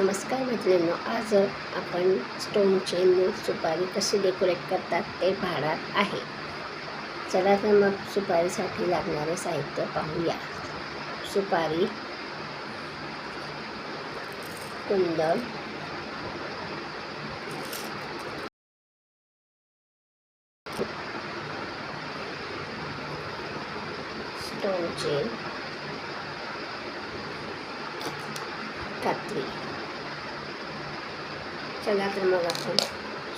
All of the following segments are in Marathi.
नमस्कार मैत्रिणींनो आज आपण स्टोन चेन सुपारी कशी डेकोरेट करतात ते पाहणार आहे. चला तर मग सुपारीसाठी लागणारे साहित्य पाहूया. सुपारी कुंद स्टोनचे कात्री. चला तर मग आपण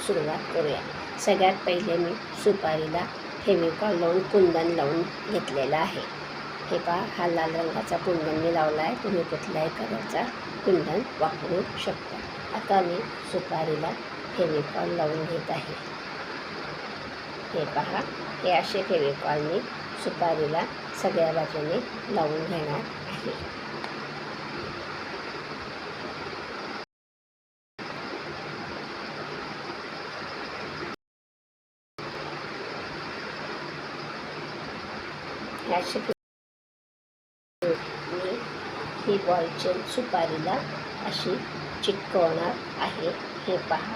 सुरुवात करूया. सगळ्यात पहिले मी सुपारीला फेविकॉल लावून कुंदन लावून घेतलेलं आहे. हे पहा हा लाल रंगाचा कुंदन मी लावला आहे. तुम्ही कुठल्याही कलरचा कुंदन वापरू शकता. आता मी सुपारीला फेविकॉल लावून घेत आहे. हे पहा हे असे फेविकॉल मी सुपारीला सगळ्या बाजूने लावून घेणार आहे ह्याची मी ही बॉलचेन सुपारीला अशी चिटकवणार आहे. हे पहा.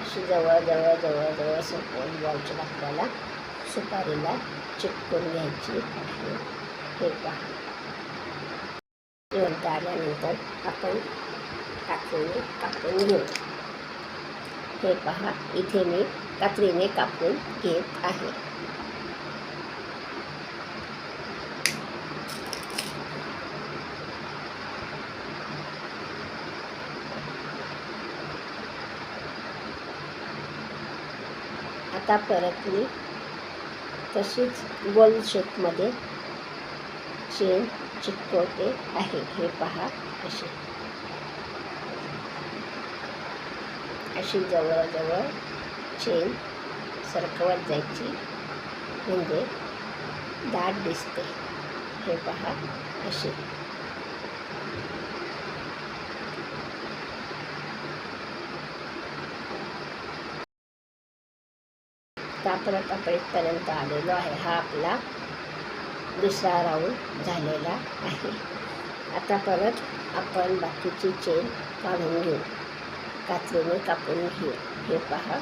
अशी जवळ जवळ जवळ जवळ बॉलचेन आपल्याला सुपारीला चिटकून घ्यायची आहे. हे पहा. जिवंत आल्यानंतर आपण कात्रीने कापून घेऊ. हे पहा. इथे मी कात्रीने कापून घेत आहे. आता परत मी तशीच गोल शेपमध्ये चेन चिटकवते आहे. हे पहा अशी अशी जवळजवळ चेन सरकवत जायची. म्हणजे दाट दिसते. हे पहा अशी आता परत आपण इथपर्यंत आलेलो आहे. हा आपला दुसरा राऊंड झालेला आहे. आता परत आपण बाकीची चेन काढून घेऊ. कात्रीने कापून घेऊ. हे पहा.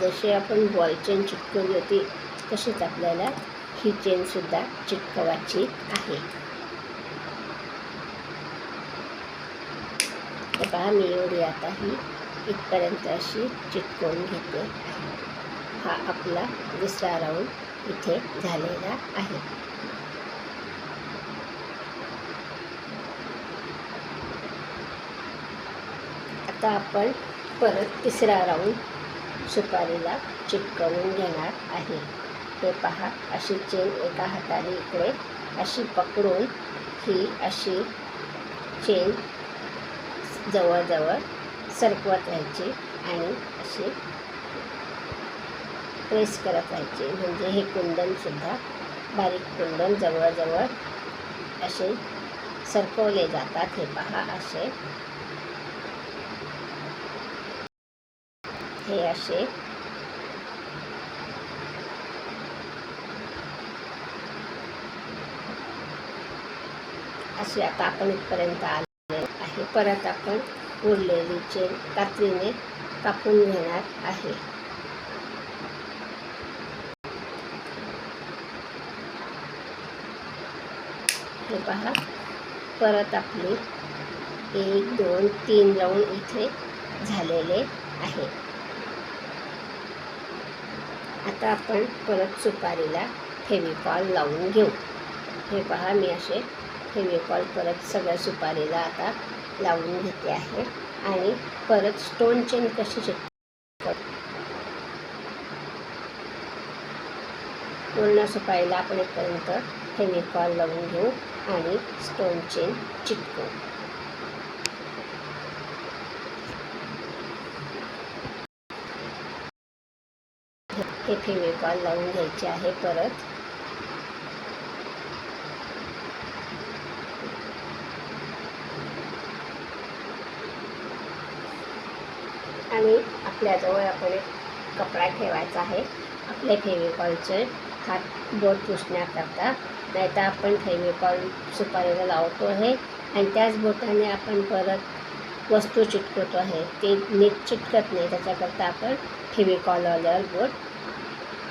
जशी आपण बॉल चेन चिटकवली होती तशीच आपल्याला ही चेनसुद्धा चिटकवायची आहे. हे पहा मी एवढी आता ही इथपर्यंत अशी चिटकवून घेते आहे. हा आपला दुसरा राऊंड इथे झालेला आहे. आता आपण परत तिसरा राऊंड सुपारीला चिटकवून घेणार आहे. हे पहा अशी चेन एका हाताने इकडे अशी पकडून ही अशी चेन जवळजवळ सरकवत राहायचे आणि असे प्रेस करत राहायचे. म्हणजे हे कुंदनसुद्धा बारीक कुंदन जवळजवळ असे सरकवले जातात. हे पहा असे. हे असे. असे आता आपण इथपर्यंत आले आहे. परत आपण उरलेली चेन कात्रीने कापून घेणार आहे. हे पहा. परत आपली एक दोन तीन राऊंड इथे झालेले आहे. आता आपण परत सुपारीला फेविकॉल लावून घेऊ. हे पहा मी असे फेविकॉल परत सगळ्या सुपारीला आता लावून घेते आहे आणि परत स्टोन चेन कशी चिटक पूर्ण सुपारीला आपण इथपर्यंत फेमिकॉल लावून घेऊ आणि स्टोन चेन चिटकू. हे फेमिकॉल लावून घ्यायचे आहे परत. आणि आपल्याजवळ आपण एक कपडा ठेवायचा आहे. आपले फेविकॉलचे हात बोट पुसण्याकरता. नाही तर आपण फेविकॉल सुपारीला लावतो आहे आणि त्याच बोटाने आपण परत वस्तू चिटकवतो आहे. ते नीट चिटकत नाही. त्याच्याकरता आपण फेविकॉल बोट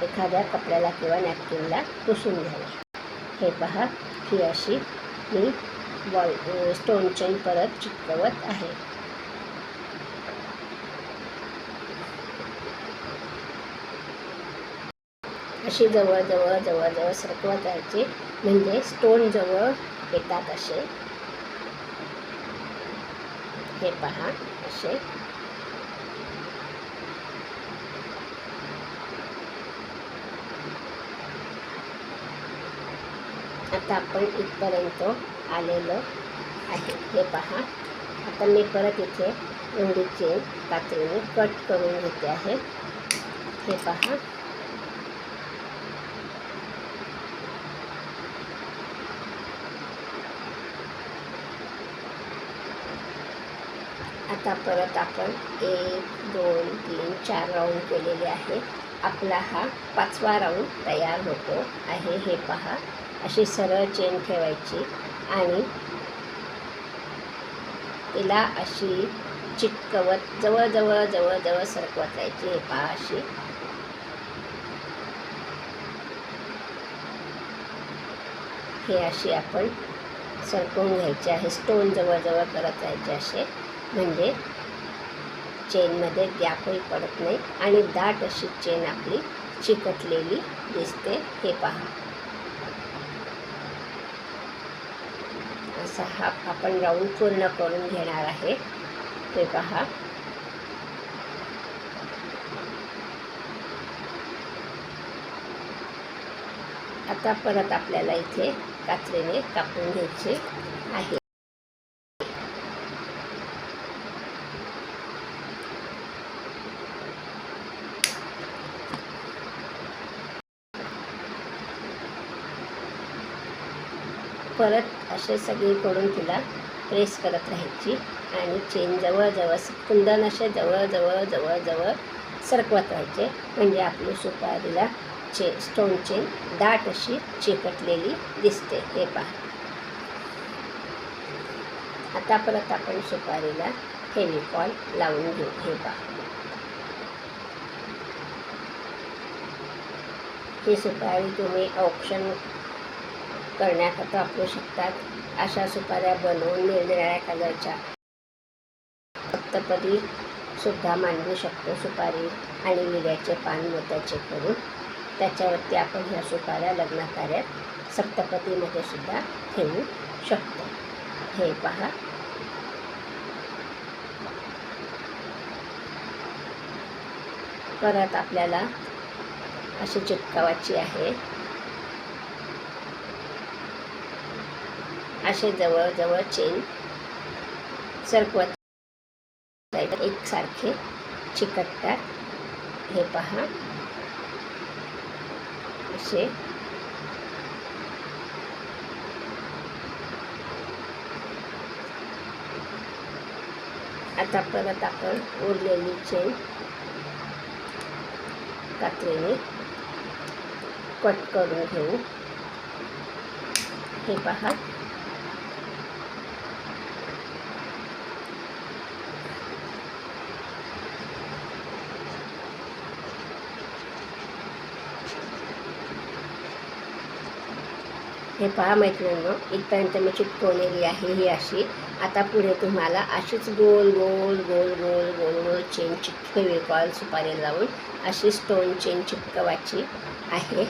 एखाद्या कपड्याला किंवा नॅपकिनला पुसून घ्यावे हे पहा ही अशी मी बॉल स्टोन चेन परत चिटकवत आहे. अशी जवळजवळ जवळजवळ सरकवत राहायची म्हणजे स्टोन जवळ येतात असे. हे पहा असे. आता आपण इथपर्यंत आलेलो आहे. हे पहा आता मी परत इथे एवढी चेन कात्रीने कट करून घेते आहे. हे पहा. आता परत आपण एक दोन तीन चार राऊंड केलेले आहे आपला हा पाचवा राऊंड तयार होतो आहे. हे पहा. अशी सरळ चेन ठेवायची आणि तिला अशी चिटकवत जवळजवळ जवळजवळ सरकवत राहायची हे पहा अशी. हे अशी आपण सरकवून घ्यायची आहे. स्टोन जवळजवळ करत राहायचे असे. म्हणजे चेनमध्ये गॅपही पडत नाही आणि दाट अशी चेन आपली चिकटलेली दिसते. हे पहा. असा हा आपण राऊंड पूर्ण करून घेणार आहे. ते पहा. आता परत आपल्याला इथे कात्रीने कापून घ्यायचे आहे. परत असे सगळीकडून तिला प्रेस करत राहायची. आणि चेन जवळजवळ कुंदन असे जवळजवळ जवळजवळ सरकवत राहायचे. म्हणजे आपली सुपारीला चे स्टोन चेन दाट अशी चिकटलेली दिसते. हे पहा. आता परत आपण सुपारीला फेविकॉल लावून घेऊ. हे पहा. ही सुपारी तुम्ही ऑप्शन करण्याकरता वापरू शकतात. अशा सुपाऱ्या बनवून निरनिराळ्या कलरच्या सप्तपदी सुद्धा मांडू शकतो सुपारी आणि विड्याचे पान मोत्याचे करून. त्याच्यावरती आपण ह्या सुपाऱ्या लग्नकार्यात सप्तपदीमध्ये सुद्धा ठेवू शकतो. हे पहा. परत आपल्याला अशी चिटकावाची आहे. असे जवळजवळ चेन सरकवत एकसारखे चिकटतात. हे पहा. असे. आता परत आपण उरलेली चेन कात्रीने कट करून घेऊ. हे पहा. हे पहा मैत्रिणींनो इथपर्यंत मी चिटकवलेली आहे ही अशी. आता पुढे तुम्हाला अशीच गोल गोल गोल गोल गोल गोल चेन चिटक कॉल सुपारी लावून अशी स्टोन चेन चिटकवायची आहे.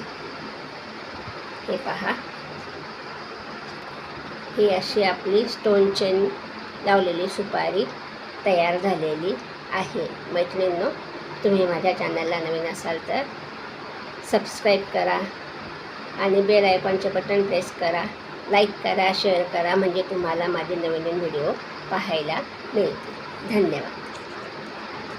हे पहा. ही अशी आपली स्टोन चेन लावलेली सुपारी तयार झालेली आहे. मैत्रिणींनो तुम्ही माझ्या चॅनलला नवीन असाल तर सबस्क्राईब करा. आणि बेल आयकॉनचे बटन प्रेस करा लाईक करा शेअर करा म्हणजे तुम्हाला माझे नवीन नवीन व्हिडिओ पाहायला मिळतील. धन्यवाद.